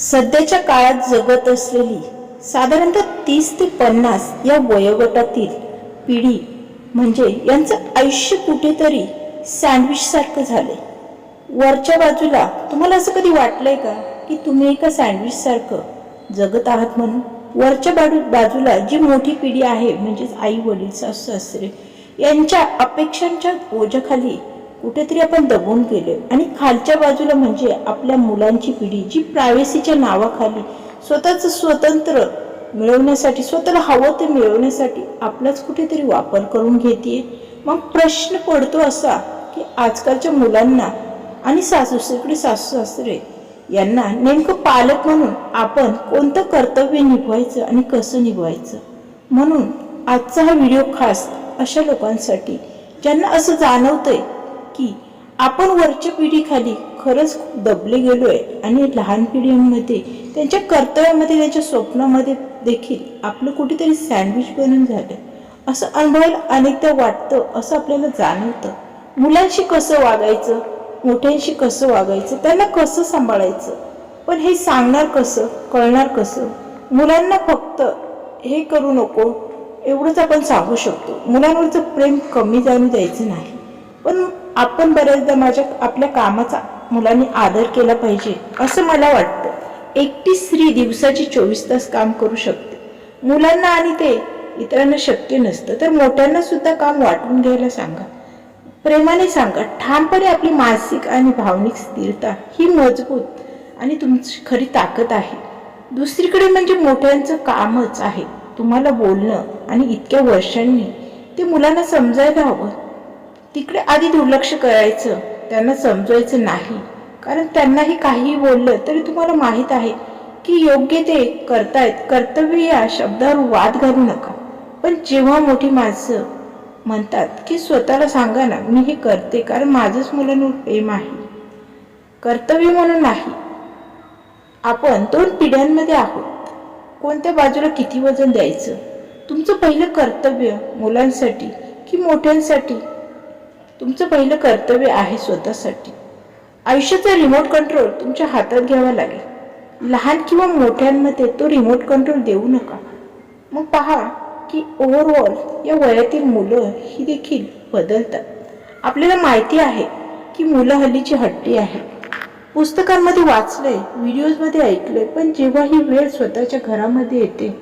सध्याच्या काळात जगत असलेली साधारणतः तीस ते पन्नास या वयोगटातील पिढी म्हणजे यांचं आयुष्य कुठेतरी सँडविच सारखं झालंय. वरच्या बाजूला तुम्हाला असं कधी वाटलंय का की तुम्ही एका सँडविच सारखं जगत आहात म्हणून? वरच्या बाजू बाजूला जी मोठी पिढी आहे म्हणजेच आई वडील सासू सासरे यांच्या अपेक्षांच्या ओझ्याखाली कुठेतरी आपण दबून गेलो आणि खालच्या बाजूला म्हणजे आपल्या मुलांची पिढी जी प्रायव्हसीच्या नावाखाली स्वतःच स्वतंत्र मिळवण्यासाठी स्वतःला हवं ते मिळवण्यासाठी आपलाच कुठेतरी वापर करून घेते मग प्रश्न पडतो असा की आजकालच्या मुलांना आणि सासूसासरे सासू सासरे यांना नेमकं पालक म्हणून आपण कोणतं कर्तव्य निभवायचं आणि कसं निभवायचं? म्हणून आजचा हा व्हिडिओ खास अशा लोकांसाठी ज्यांना असं जाणवतंय की आपण वरच्या पिढीखाली खरंच खूप दबले गेलोय आणि लहान पिढीमध्ये त्यांच्या कर्तव्यामध्ये त्यांच्या स्वप्नामध्ये देखील आपलं कुठेतरी सँडविच बनून झालं. असं अनुभवायला अनेकदा वाटतं असं आपल्याला जाणवतं. मुलांशी कसं वागायचं? मोठ्यांशी कसं वागायचं? त्यांना कसं सांभाळायचं? पण हे सांगणार कसं? कळणार कसं? मुलांना फक्त हे करू नको एवढंच आपण सांगू शकतो. मुलांवरचं प्रेम कमी जाणू द्यायचं नाही. पण आपण बऱ्याचदा माझ्या आपल्या कामाचा मुलांनी आदर केला पाहिजे असं मला वाटतं. एकटी स्त्री दिवसाची चोवीस तास काम करू शकते. मुलांना आणि ते इतरांना शक्य नसतं तर मोठ्यांना सुद्धा काम वाटून घ्यायला सांगा. प्रेमाने सांगा ठामपणे आपली मानसिक आणि भावनिक स्थिरता ही मजबूत आणि तुमची खरी ताकद आहे. दुसरीकडे म्हणजे मोठ्यांचं कामच आहे तुम्हाला बोलणं आणि इतक्या वर्षांनी ते मुलांना समजायला हवं. तिकडे आधी दुर्लक्ष करायचं त्यांना समजवायचं नाही. कारण त्यांनाही काहीही बोललं तरी तुम्हाला माहीत आहे की योग्य ते करतायत कर्तव्य या शब्दावर वाद घालू नका. पण जेव्हा मोठी माणसं म्हणतात की स्वतःला सांगा ना मी हे करते कारण माझंच मुलांवर प्रेम आहे. कर्तव्य म्हणून नाही. आपण दोन पिढ्यांमध्ये आहोत. कोणत्या बाजूला किती वजन द्यायचं? तुमचं पहिलं कर्तव्य मुलांसाठी की मोठ्यांसाठी? तुमचं पहिलं कर्तव्य आहे स्वतःसाठी. आयुष्याचा रिमोट कंट्रोल तुमच्या हातात घ्यावा लागेल. लहान किंवा मोठ्यांमध्ये तो रिमोट कंट्रोल देऊ नका. मग पहा की ओव्हरऑल या वयातील मुलं ही देखील बदलतात. आपल्याला माहिती आहे की मुलं हल्लीची हट्टी आहे. पुस्तकांमध्ये वाचलंय व्हिडिओजमध्ये ऐकलंय पण जेव्हा ही वेळ स्वतःच्या घरामध्ये येते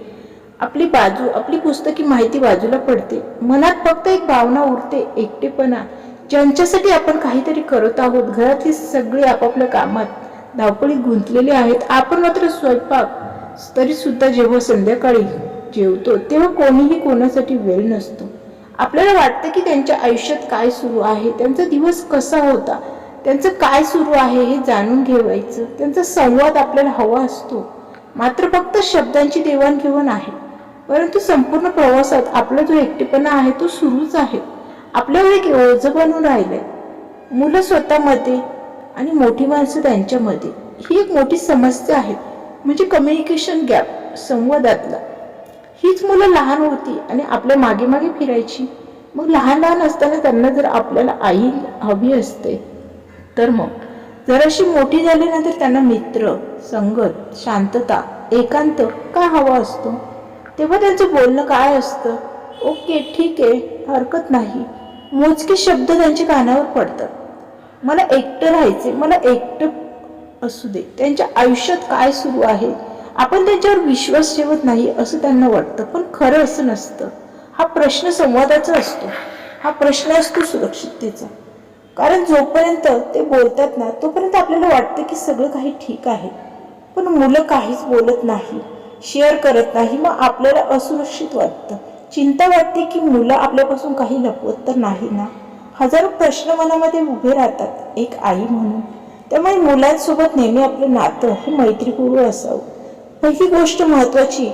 आपली बाजू आपली पुस्तकी माहिती बाजूला पडते. मनात फक्त एक भावना उरते एकटेपणा. ज्यांच्यासाठी आपण काहीतरी करत आहोत घरातली सगळी आपापल्या कामात धावपळी गुंतलेले आहेत आपण मात्र स्वयंपाक तरी सुद्धा जेव्हा संध्याकाळी जेवतो तेव्हा कोणीही कोणासाठी वेळ नसतो. आपल्याला वाटतं की त्यांच्या आयुष्यात काय सुरू आहे त्यांचा दिवस कसा होता त्यांचं काय सुरू आहे हे जाणून घेवायचं त्यांचा संवाद आपल्याला हवा असतो. मात्र फक्त शब्दांची देवाणघेवाण आहे परंतु संपूर्ण प्रवासात आपला जो एकटेपणा आहे तो सुरूच आहे. आपल्यावर एक ओझं बनून राहिले. मुलं स्वतःमध्ये आणि मोठी माणसं त्यांच्यामध्ये. ही एक मोठी समस्या आहे. म्हणजे कम्युनिकेशन गॅप संवादातला. हीच मुलं लहान होती आणि आपल्या मागे मागे फिरायची. मग लहान लहान असताना त्यांना जर आपल्याला आई हवी असते तर मग? जराशी मोठी झाल्यानंतर त्यांना मित्र संगत शांतता एकांत का हवा असतो? तेव्हा त्यांचं बोलणं काय असतं? ओके ठीक आहे. हरकत नाही. मोजके शब्द त्यांच्या कानावर पडतात. मला एकटं राहायचे मला एकटं असू दे. त्यांच्या आयुष्यात काय सुरू आहे? आपण त्यांच्यावर विश्वास ठेवत नाही असं त्यांना वाटतं. पण खरं असं नसतं. हा प्रश्न संवादाचा असतो. हा प्रश्न असतो सुरक्षिततेचा. कारण जोपर्यंत ते बोलतात ना तोपर्यंत आपल्याला वाटतं की सगळं काही ठीक आहे. पण मुलं काहीच बोलत नाही. शेअर करत नाही. मग आपल्याला असुरक्षित वाटतं. चिंता वाटते की मुलं आपल्यापासून काही लपवत तर नाही ना? हजारो प्रश्न मनामध्ये उभे राहतात एक आई म्हणून. त्यामुळे मुलांसोबत नेहमी आपलं नातं हे मैत्रीपूर्व असावं. पहिली गोष्ट महत्त्वाची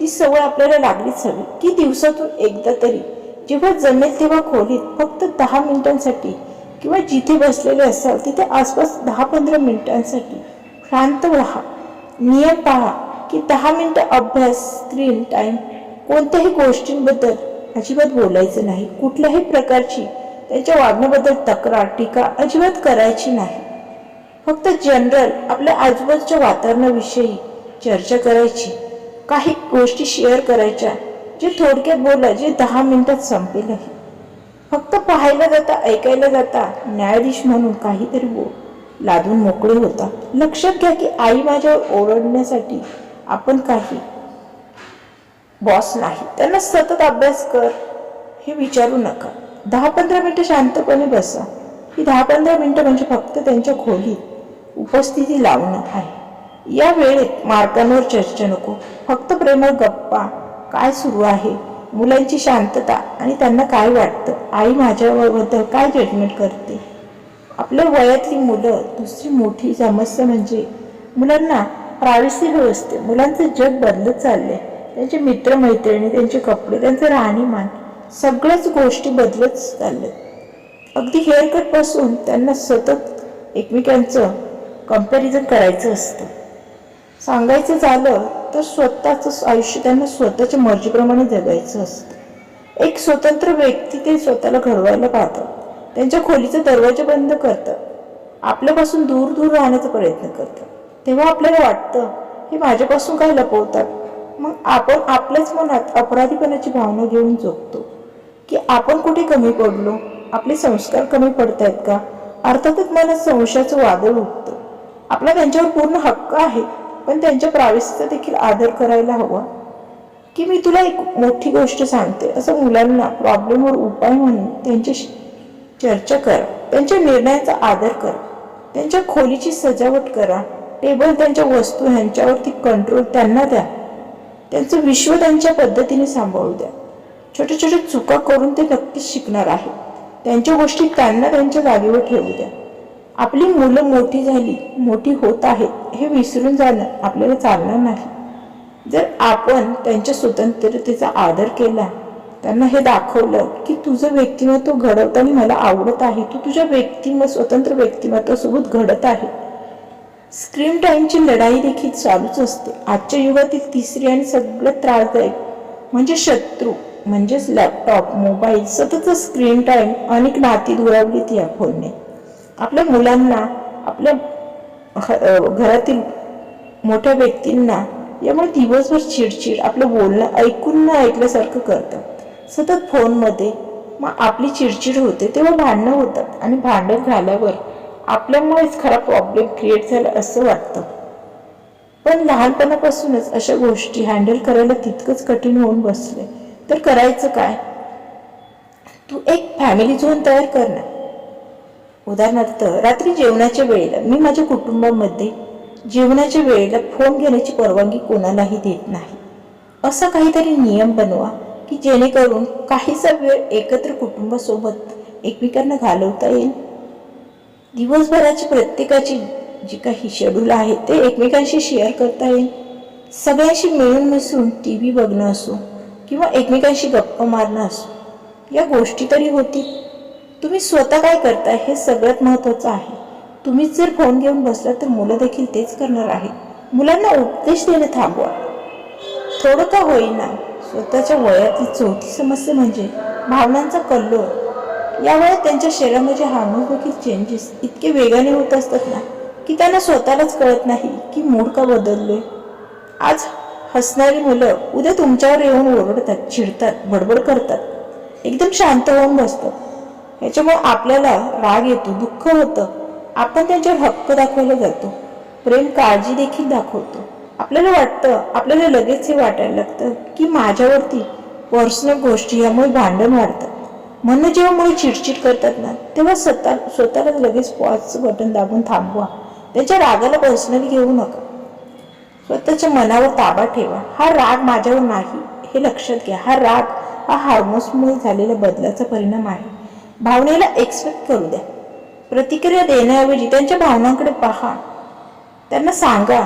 ती सवय आपल्याला लागलीच हवी. की दिवसातून एकदा तरी जेव्हा जमेल तेव्हा खोलीत फक्त दहा मिनिटांसाठी किंवा जिथे बसलेले असाल तिथे आसपास दहा पंधरा मिनिटांसाठी शांत राहा नियम पहा की दहा मिनटं अभ्यास स्क्रीन टाईम कोणत्याही गोष्टींबद्दल अजिबात बोलायचं नाही. कुठल्याही प्रकारची त्यांच्या वागण्याबद्दल तक्रार टीका अजिबात करायची नाही. फक्त जनरल आपल्या आजूबाजूच्या वातावरणाविषयी चर्चा करायची. काही गोष्टी शेअर करायच्या जे थोडक्यात बोला जे दहा मिनिटात संपेलही फक्त पाहायला जाता ऐकायला जाता न्यायाधीश म्हणून काहीतरी बोल लादून मोकळे होता. लक्षात घ्या की आई माझ्यावर ओरडण्यासाठी आपण काही बॉस नाही. त्यांना सतत अभ्यास कर. हे विचारू नका. दहा पंधरा मिनटं शांतपणे बसा. ही दहा पंधरा मिनटं म्हणजे फक्त त्यांच्या खोलीत उपस्थिती लावणं आहे. या वेळेत मार्गांवर चर्चा नको. फक्त प्रेमळ गप्पा. काय सुरू आहे? मुलांची शांतता आणि त्यांना काय वाटतं? आई माझ्याबद्दल काय जजमेंट करते? आपल्या वयातली मुलं दुसरी मोठी समस्या म्हणजे मुलांना प्रायव्हसी हवी असते मुलांचं जग बदलत चाललंय. त्यांचे मित्रमैत्रिणी त्यांचे कपडे त्यांचं राहणीमान सगळ्याच गोष्टी बदलत चालल्यात. अगदी हेअरकटपासून त्यांना सतत एकमेकांचं कंपॅरिझन करायचं असतं. सांगायचं झालं तर स्वतःचं आयुष्य त्यांना स्वतःच्या मर्जीप्रमाणे जगायचं असतं. एक स्वतंत्र व्यक्ती ते स्वतःला घडवायला पाहतात त्यांच्या खोलीचा दरवाजा बंद करतात आपल्यापासून दूर दूर राहण्याचा प्रयत्न करतात तेव्हा आपल्याला वाटतं हे माझ्यापासून काय लपवतात? मग आपण आपल्याच मनात अपराधीपणाची भावना घेऊन जगतो. की आपण कुठे कमी पडलो? आपले संस्कार कमी पडत आहेत का? अर्थातच मनात संशयाचं वादळ उठतं. आपला त्यांच्यावर पूर्ण हक्क आहे पण त्यांच्या प्रावेशीचा देखील आदर करायला हवा. की मी तुला एक मोठी गोष्ट सांगते. असं मुलांना प्रॉब्लेमवर उपाय म्हणून त्यांच्याशी चर्चा करा. त्यांच्या निर्णयाचा आदर करा. त्यांच्या खोलीची सजावट करा. टेबल त्यांच्या वस्तू ह्यांच्यावरती कंट्रोल त्यांना द्या. त्यांचं विश्व त्यांच्या पद्धतीने सांभाळू द्या. छोट्या छोट्या चुका करून ते नक्कीच शिकणार आहे त्यांच्या गोष्टी त्यांना त्यांच्या जागेवर ठेवू द्या. आपली मुलं मोठी झाली मोठी होत आहेत हे विसरून जाणं आपल्याला चालणार नाही. जर आपण त्यांच्या स्वतंत्रतेचा आदर केला त्यांना हे दाखवलं की तुझं व्यक्तिमत्व घडवताना मला आवडत आहे तू तुझ्या व्यक्तिमत्व स्वतंत्र व्यक्तिमत्वासोबत घडत आहे स्क्रीन टाईमची लढाई देखील चालूच असते. आजच्या युगातील तिसरी आणि सगळ्यात त्रासदायक म्हणजे शत्रू म्हणजेच लॅपटॉप मोबाईल सतत स्क्रीन टाईम अनेक नाती दुरावलीत या फोनने. आपल्या मुलांना आपल्या घरातील मोठ्या व्यक्तींना यामुळे दिवसभर चिडचिड आपलं बोलणं ऐकून न ऐकल्यासारखं करतात. सतत फोनमध्ये मग आपली चिडचिड होते तेव्हा भांडणं होतात आणि भांडण झाल्यावर आपल्यामुळेच खरा प्रॉब्लेम क्रिएट झाला असं वाटतं. पण लहानपणापासूनच अशा गोष्टी हँडल करायला तितकंच कठीण होऊन बसले. तर करायचं काय? तू एक फॅमिली झोन तयार कर ना. उदाहरणार्थ रात्री जेवणाच्या वेळेला मी माझ्या कुटुंबामध्ये जेवणाच्या वेळेला फोन घेण्याची परवानगी कोणालाही देत नाही. असा काहीतरी नियम बनवा की जेणेकरून काहीसा वेळ एकत्र कुटुंबासोबत एकमेकांना घालवता येईल. दिवसभराची प्रत्येकाची जी काही शेड्यूल आहे ते एकमेकांशी शेअर करता येईल. सगळ्यांशी मिळून मिसळून टी व्ही बघणं असो किंवा एकमेकांशी गप्पा मारणं असो या गोष्टी तरी होतील. तुम्ही स्वतः काय करताय हे सगळ्यात महत्त्वाचं आहे. तुम्हीच जर फोन घेऊन बसला तर मुलं देखील तेच करणार आहेत. मुलांना उपदेश देणं थांबवा. थोडं का होईना स्वतःच्या वयातली चौथी समस्या म्हणजे भावनांचा कल्लोळ. यामुळे त्यांच्या शरीरामध्ये हार्मोन्स चेंजेस इतके वेगाने होत असतात ना की त्यांना स्वतःलाच कळत नाही की मूड का बदललोय. आज हसणारी मुलं उद्या तुमच्यावर येऊन ओरडतात चिडतात बडबड करतात. एकदम शांत होऊन बसतात. ह्याच्यामुळे आपल्याला राग येतो दुःख होतं. आपण त्यांच्यावर हक्क दाखवायला जातो. प्रेम काळजी देखील दाखवतो. आपल्याला वाटतं आपल्याला लगेच हे वाटायला लागतं की माझ्यावरती पर्सनल गोष्टी यामुळे भांडण वाढतात. म्हणून जेव्हा मुळे चिडचिड करतात ना तेव्हा स्वतः स्वतःला लगेच पॉजचं बटन दाबून थांबवा. त्यांच्या रागाला पर्सनली घेऊ नका. स्वतःच्या मनावर ताबा ठेवा. हा राग माझ्यावर नाही हे लक्षात घ्या. हा राग हा हार्मोन्समुळे झालेल्या बदलाचा परिणाम आहे. भावनेला एक्सपेक्ट करू द्या. प्रतिक्रिया देण्याऐवजी त्यांच्या भावनांकडे पहा. त्यांना सांगा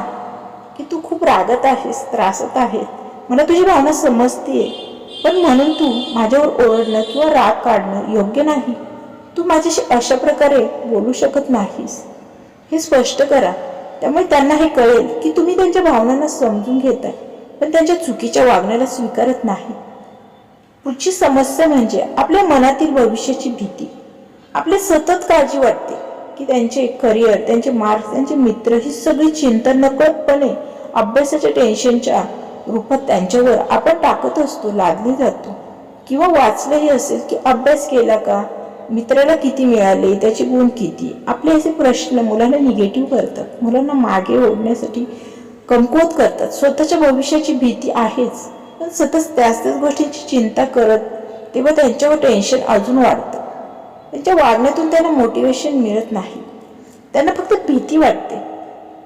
की तू खूप रागत आहेस त्रासत आहेस. मला तुझी भावना समजतीये. पण म्हणून तू माझ्यावर ओरडणं किंवा राग काढणं योग्य नाही. तू माझ्याशी अशा प्रकारे बोलू शकत नाहीस. हे स्पष्ट करा. त्यामुळे त्यांना हे कळेल की तुम्ही त्यांच्या भावनांना समजून घेताय पण त्यांच्या चुकीच्या वागण्याला स्वीकारत नाही. पुढची समस्या म्हणजे आपल्या मनातील भविष्याची भीती. आपले सतत काळजी वाटते की की त्यांचे करिअर त्यांचे मार्क्स त्यांचे मित्र ही सगळी चिंता नकळतपणे अभ्यासाच्या टेन्शनच्या रूपात त्यांच्यावर आपण टाकत असतो लादली जातो. किंवा वाचलंही असेल की अभ्यास केला का? मित्राला किती मिळाले? त्याचे गुण किती? आपले असे प्रश्न मुलांना निगेटिव्ह करतात. मुलांना मागे ओढण्यासाठी कमकुवत करतात. स्वतःच्या भविष्याची भीती आहेच. पण सतत त्याच त्याच गोष्टींची चिंता करत तेव्हा त्यांच्यावर टेन्शन अजून वाढतं. त्यांच्या वागण्यातून त्यांना मोटिवेशन मिळत नाही. त्यांना फक्त भीती वाटते.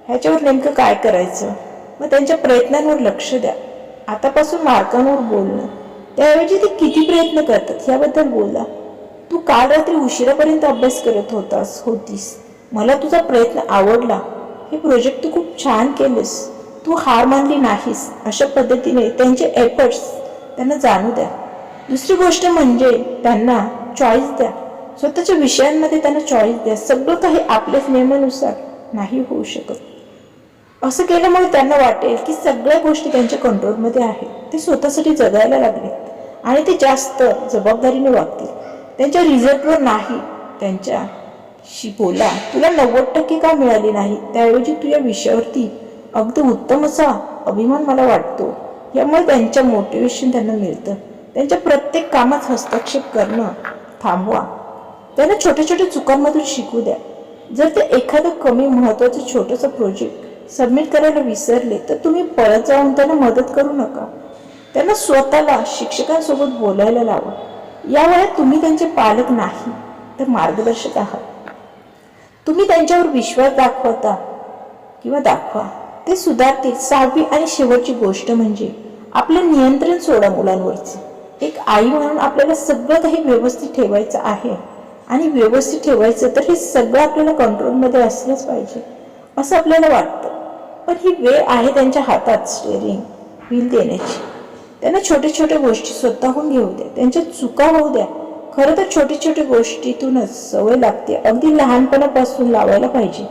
ह्याच्यावर नेमकं काय करायचं? मग त्यांच्या प्रयत्नांवर लक्ष द्या. आतापासून मार्कांवर बोलणं. त्याऐवजी ते किती प्रयत्न करतात याबद्दल बोला. तू काल रात्री उशिरापर्यंत अभ्यास करत होतास होतीस. मला तुझा प्रयत्न आवडला. हे प्रोजेक्ट तू खूप छान केलंस. तू हार मानली नाहीस. अशा पद्धतीने त्यांचे एफर्ट्स त्यांना जाणू द्या. दुसरी गोष्ट म्हणजे त्यांना चॉईस द्या. स्वतःच्या विषयांमध्ये त्यांना चॉईस द्या. सगळं काही आपल्याच नियमानुसार नाही होऊ शकत. असं केल्यामुळे त्यांना वाटेल की सगळ्या गोष्टी त्यांच्या कंट्रोलमध्ये आहेत. ते स्वतःसाठी जगायला लागलेत. आणि ते जास्त जबाबदारीने वागतील. त्यांच्या रिझल्टवर नाही. त्यांच्याशी बोला. तुला नव्वद टक्के का मिळाली नाही? त्याऐवजी तुझ्या विषयावरती अगदी उत्तम असा अभिमान मला वाटतो. यामुळे त्यांच्या मोटिवेशन त्यांना मिळतं. त्यांच्या प्रत्येक कामात हस्तक्षेप करणं थांबवा. त्यांना छोट्या छोट्या चुकांमधून शिकू द्या. जर ते एखादं कमी महत्त्वाचं छोटंसं प्रोजेक्ट सबमिट करायला विसरले तर तुम्ही परत जाऊन त्यांना मदत करू नका. त्यांना स्वतःला शिक्षकांसोबत बोलायला लावा. या वेळात तुम्ही त्यांचे पालक नाही तर मार्गदर्शक आहात. तुम्ही त्यांच्यावर विश्वास दाखवता किंवा दाखवा. ते सुधारतील. सहावी आणि शेवटची गोष्ट म्हणजे आपलं नियंत्रण सोडा मुलांवरचं. एक आई म्हणून आपल्याला सगळं काही व्यवस्थित ठेवायचं आहे आणि व्यवस्थित ठेवायचं तर हे सगळं आपल्याला कंट्रोलमध्ये असलंच पाहिजे असं आपल्याला वाटतं. पण ही वेळ आहे त्यांच्या हातात स्टेअरिंग व्हील देण्याची. त्यांना छोट्या छोट्या गोष्टी स्वतःहून घेऊ द्या. त्यांच्या चुका होऊ द्या. खरं तर छोट्या छोट्या गोष्टीतूनच सवय लागते. अगदी लहानपणापासून लावायला पाहिजे.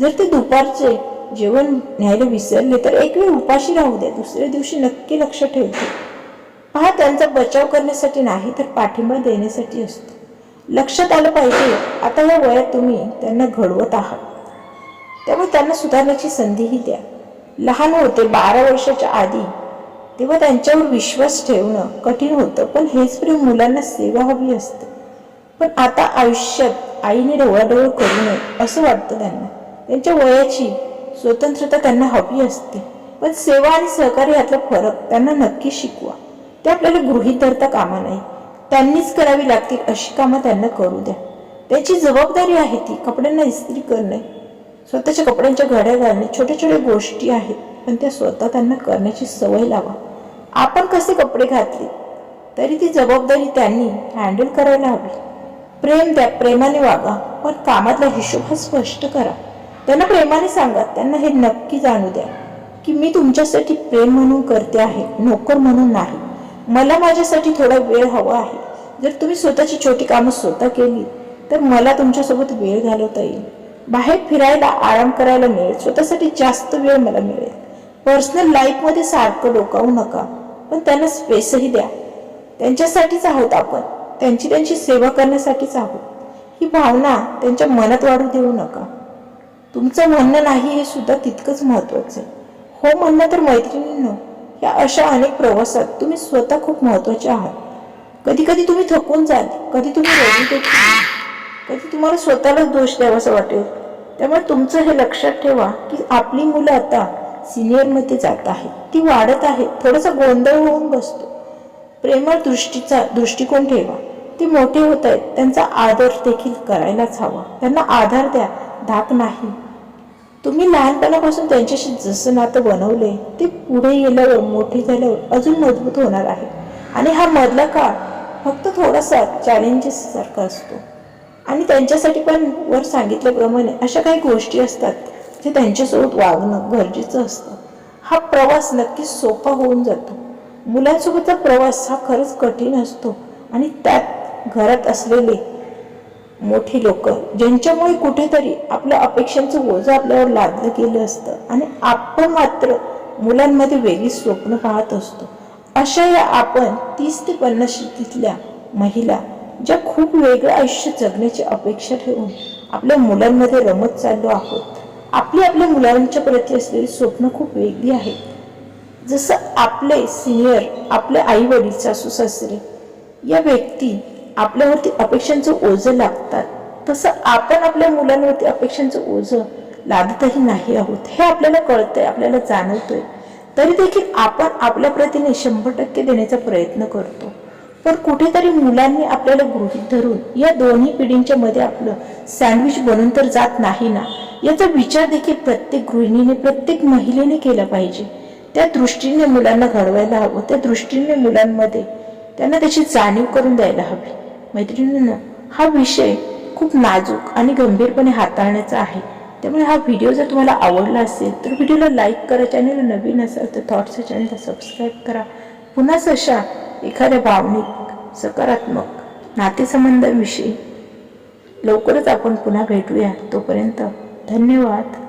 जर ते दुपारचे जेवण न्यायला विसरले तर एक वेळ उपाशी राहू द्या. दुसऱ्या दिवशी नक्की लक्ष ठेवते. पहा त्यांचा बचाव करण्यासाठी नाही तर पाठिंबा देण्यासाठी असतो. लक्षात आलं पाहिजे आता या वयात तुम्ही त्यांना घडवत आहात. त्यामुळे त्यांना सुधारण्याची संधीही द्या. लहान होते बारा वर्षाच्या आधी तेव्हा त्यांच्यावर विश्वास ठेवणं कठीण होतं. पण हेच प्रेम मुलांना सेवा हवी असते. पण आता आयुष्यात आईने डोळाडोळ करू नये असं वाटतं त्यांना. त्यांच्या वयाची स्वतंत्रता त्यांना हवी असते. पण सेवा आणि सहकार्य यातला फरक त्यांना नक्की शिकवा. ते आपल्याला गृहीत धरता कामा नाही. त्यांनीच करावी लागतील अशी कामं त्यांना करू द्या. त्याची जबाबदारी आहे ती कपड्यांना इस्त्री करणे. स्वतःच्या कपड्यांच्या घड्या घालणे छोट्या छोट्या गोष्टी आहेत पण त्या स्वतः त्यांना करण्याची सवय लावा. आपण कसे कपडे घातले तरी ती जबाबदारी त्यांनी हँडल करायला हवी. प्रेम द्या प्रेमाने वागा पण कामातला हिशोब हा स्पष्ट करा. त्यांना प्रेमाने सांगा त्यांना हे नक्की जाणू द्या की मी तुमच्यासाठी प्रेम म्हणून करते आहे नोकर म्हणून नाही. मला माझ्यासाठी थोडा वेळ हवा आहे. जर तुम्ही स्वतःची छोटी कामं स्वतः केली तर मला तुमच्यासोबत वेळ घालवता येईल. बाहेर फिरायला आराम करायला मिळेल. स्वतःसाठी जास्त वेळ मला मिळेल. पर्सनल लाईफमध्ये सारखं डोकावू नका. पण त्यांना स्पेसही द्या. त्यांच्यासाठीच आहोत आपण. त्यांची त्यांची सेवा करण्यासाठीच आहोत. ही भावना त्यांच्या मनात वाढू देऊ नका. तुमचं म्हणणं नाही हे सुद्धा तितकंच महत्वाचं आहे. हो म्हणणं तर मैत्रिणींनो या अशा अनेक प्रवासात तुम्ही स्वतः खूप महत्त्वाचे आहात. कधी कधी तुम्ही थकून जाल. कधी तुम्ही रडू देखील कधी तुम्हाला स्वतःलाच दोष द्यावासा वाटेल. त्यामुळे तुमचं हे लक्षात ठेवा की आपली मुलं आता सिनियरमध्ये जात आहेत. ती वाढत आहेत. थोडासा गोंधळ होऊन बसतो. प्रेमळ दृष्टीचा दृष्टिकोन ठेवा. ते मोठे होत आहेत. त्यांचा आदर देखील करायलाच हवा. त्यांना आधार द्या. धाक नाही. तुम्ही लहानपणापासून त्यांच्याशी जसं नातं बनवले ते पुढे गेल्यावर मोठे झाल्यावर अजून मजबूत होणार आहे. आणि हा मधला काळ फक्त थोडासा चॅलेंजेस सारखा असतो. आणि त्यांच्यासाठी पण वर सांगितल्याप्रमाणे अशा काही गोष्टी असतात जे त्यांच्यासोबत वागणं गरजेचं असतं. हा प्रवास नक्कीच सोपा होऊन जातो. मुलांसोबतचा प्रवास हा खरंच कठीण असतो आणि त्यात घरात असलेले मोठी लोक ज्यांच्यामुळे कुठेतरी आपल्या अपेक्षांचं ओझं आपल्यावर लादलं गेलं असतं आणि आपण मात्र मुलांमध्ये वेगळी स्वप्न पाहत असतो. अशा या आपण तीस ते पन्नास तिथल्या महिला ज्या खूप वेगळं आयुष्य जगण्याची अपेक्षा ठेवून आपल्या मुलांमध्ये रमत चाललो आहोत. आपली आपल्या मुलांच्या प्रती असलेली स्वप्न खूप वेगळी आहेत जसं आपले सिनियर आपले आई वडील सासू सासरे या व्यक्ती आपल्यावरती अपेक्षांचं ओझं लागतात तसं आपण आपल्या मुलांवरती अपेक्षांचं ओझं लादतही नाही आहोत. हे आपल्याला कळतंय आपल्याला जाणवतंय. तरी देखील आपण आपल्या प्रतीने शंभर टक्के देण्याचा प्रयत्न करतो. पण कुठेतरी मुलांनी आपल्याला गृहीत धरून या दोन्ही पिढींच्या मध्ये आपलं सँडविच बनून तर जात नाही ना? याचा विचार देखील प्रत्येक गृहिणीने प्रत्येक महिलेने केला पाहिजे. त्या दृष्टीने मुलांना घडवायला हवं. त्या दृष्टीने मुलांमध्ये त्यांना त्याची जाणीव करून द्यायला हवी. मैत्रिणींना हा विषय खूप नाजूक आणि गंभीरपणे हाताळण्याचा आहे. त्यामुळे हा व्हिडिओ जर तुम्हाला आवडला असेल तर व्हिडिओला लाईक करा. चॅनल नवीन असाल तर थॉट्सच्या चॅनलला सबस्क्राईब करा. पुन्हाच अशा एखाद्या भावनिक सकारात्मक नातेसंबंधाविषयी लवकरच आपण पुन्हा भेटूया. तोपर्यंत धन्यवाद.